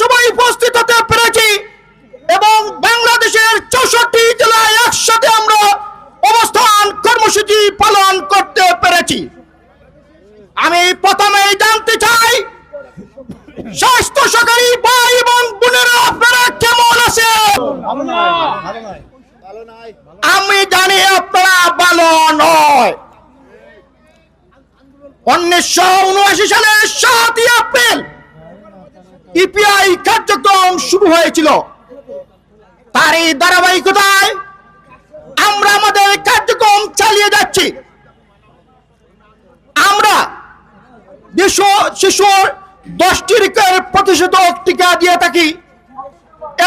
সবাই উপস্থিত হতে পেরেছি এবং বাংলাদেশের চৌষট্টি জেলায় একসাথে আমরা অবস্থান কর্মসূচি পালন করতে পেরেছি। আমি প্রথমেই জানতে চাই, স্বাস্থ্য সরকারি ভাই এবং বোনেরা আপনারা কেমন আছে আমি জানি আপনারা ভালো নয়। উনিশশো উনআশি সালে সাতই এপ্রিল ইপিআই কার্যক্রম শুরু হয়েছিল। তার এই ধারাবাহিকতায় আমরা আমাদের কার্যক্রম চালিয়ে যাচ্ছি। আমরা শিশু শিশুর দশটি প্রতিষেধক টিকা দিয়ে থাকি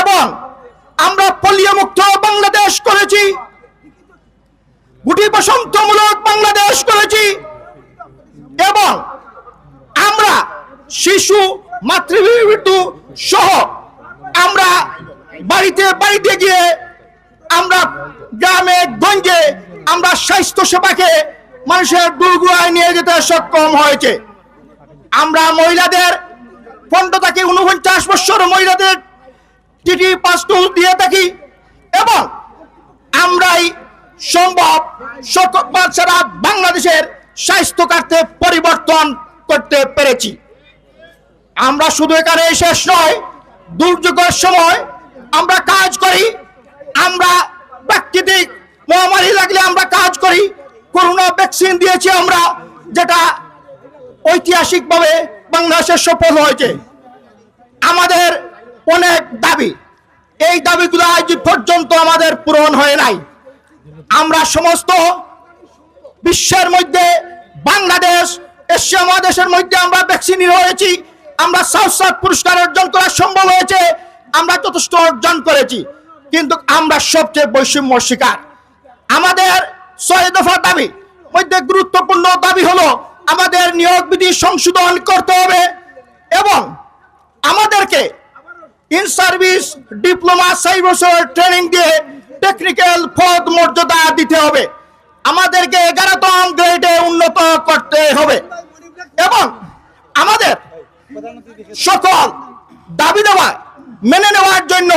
এবং আমরা পোলিও মুক্ত বাংলাদেশ করেছি। গুটি বসন্তমূলক বাংলাদেশ করেছি এবং আমরা শিশু মাতৃমৃত্যু সহ আমরা বাড়িতে বাড়িতে গিয়ে আমরা গ্রামে, গঞ্জে আমরা স্বাস্থ্য সেবাকে মানুষের দুর্গুয়ায় নিয়ে যেতে সক্ষম হয়েছে। আমরা মহিলাদের পনেরো থেকে উনপঞ্চাশ বছর মহিলাদের টিটি পাস দিয়ে থাকি এবং আমরাই সম্ভব সারা বাংলাদেশের স্বাস্থ্য খাতে পরিবর্তন করতে পেরেছি। আমরা শুধু এখানে শেষ নয়, দুর্যোগের সময় আমরা কাজ করি, আমরা প্রাকৃতিক মহামারী লাগলে আমরা কাজ করি, করোনা ভ্যাকসিন দিয়েছি আমরা, যেটা ঐতিহাসিকভাবে বাংলাদেশের সফল হয়েছে। আমাদের অনেক দাবি, এই দাবিগুলো আজ পর্যন্ত আমাদের পূরণ হয় নাই। আমরা সমস্ত বিশ্বের মধ্যে, বাংলাদেশ, এশিয়া মহাদেশের মধ্যে আমরা ভ্যাকসিন হয়েছি আমরা সাউথ সাউথ পুরস্কার অর্জন করা সম্ভব হয়েছে। আমরা যথেষ্ট অর্জন করেছি, কিন্তু আমরা সবচেয়ে বৈষম্য শিকার। আমাদের ছয় দফা দাবি, মধ্যে গুরুত্বপূর্ণ দাবি হলো আমাদের নিয়োগ বিধি সংশোধন করতে হবে এবং আমাদেরকে ইন সার্ভিস ডিপ্লোমা চার বছর ট্রেনিং দিয়ে টেকনিক্যাল পদ মর্যাদা দিতে হবে। আমাদেরকে এগারোতম গ্রেডে উন্নত করতে হবে এবং আমাদের সকল দাবি দেওয়া মেনে নেওয়ার জন্য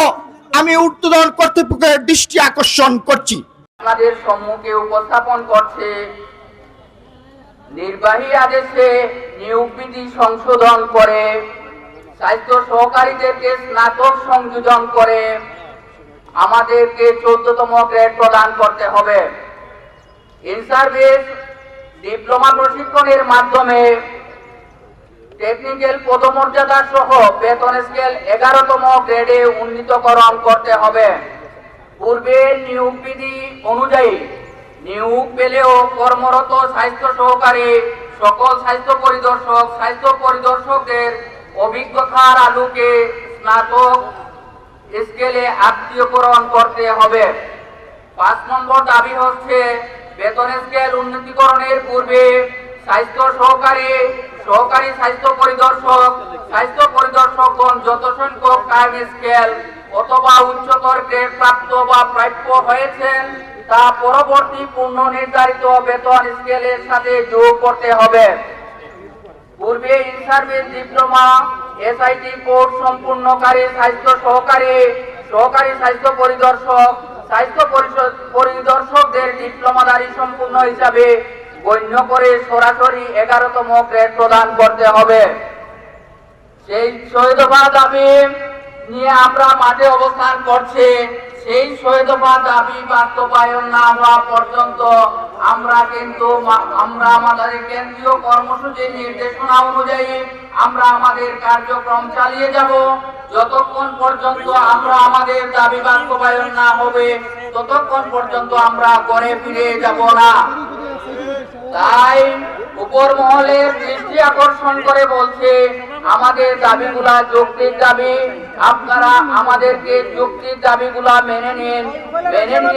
আমি উত্তোলন কর্তৃপক্ষের দৃষ্টি আকর্ষণ করছি। আপনাদের সম্মুখে উপস্থাপন করছে নির্বাহী আদেশে নিয়োগ বিধি সংশোধন করে স্বাস্থ্য সহকারীদেরকে স্নাতক সংযোজন করে আমাদেরকে চোদ্দতম গ্রেড প্রদান করতে হবে। ইন সার্ভিস ডিপ্লোমা প্রশিক্ষণের মাধ্যমে টেকনিক্যাল পদমর্যাদা সহ বেতন স্কেল এগারোতম গ্রেডে উন্নীতকরণ করতে হবে। পূর্বে নিয়োগ বিধি অনুযায়ী নিয়োগ পেলেও কর্মরত স্বাস্থ্য সহকারী, সকল স্বাস্থ্য পরিদর্শক, স্বাস্থ্য পরিদর্শকদের অভিজ্ঞতার আলোকে স্নাতক স্কেলে আত্মীয়করণ করতে হবে। পাঁচ নম্বর দাবি হচ্ছে, বেতন স্কেল উন্নতিকরণের পূর্বে স্বাস্থ্য সহকারী সহকারী স্বাস্থ্য পরিদর্শক, স্বাস্থ্য পরিদর্শকগণ যত সংখ্যক টাইম স্কেল অথবা উচ্চতর গ্রেড প্রাপ্ত বা প্রাপ্য হয়েছেন, তা পরবর্তী পূর্ণ নির্ধারিত বেতন স্কেলের সাথে যোগ করতে হবে। পূর্বে in service diploma SIT course সম্পূর্ণকারী স্বাস্থ্য সহকারী সহকারী স্বাস্থ্য পরিদর্শক, স্বাস্থ্য পরিদর্শকদের ডিপ্লোমাধারী সম্পূর্ণ হিসাবে গণ্য করে সরাসরি এগারোতম গ্রেড প্রদান করতে হবে। সেই শহীদফা দাবি নিয়ে আমরা মাঠে অবস্থান করছি। সেই শহীদফা দাবি বাস্তবায়ন না হওয়া পর্যন্ত আমরা কিন্তু আমরা আমাদের কেন্দ্রীয় কর্মসূচির নির্দেশনা অনুযায়ী আমরা আমাদের কার্যক্রম চালিয়ে যাব। যতক্ষণ পর্যন্ত আমরা আমাদের দাবি বাস্তবায়ন না হবে, ততক্ষণ পর্যন্ত আমরা ঘরে ফিরে যাব না। তাই উপর মহলের দৃষ্টি আকর্ষণ করে বলছে, আমাদের দাবিগুলা যুক্তির দাবি। আপনারা আমাদেরকে যুক্তির দাবিগুলা মেনে নিন, মেনে নিয়ে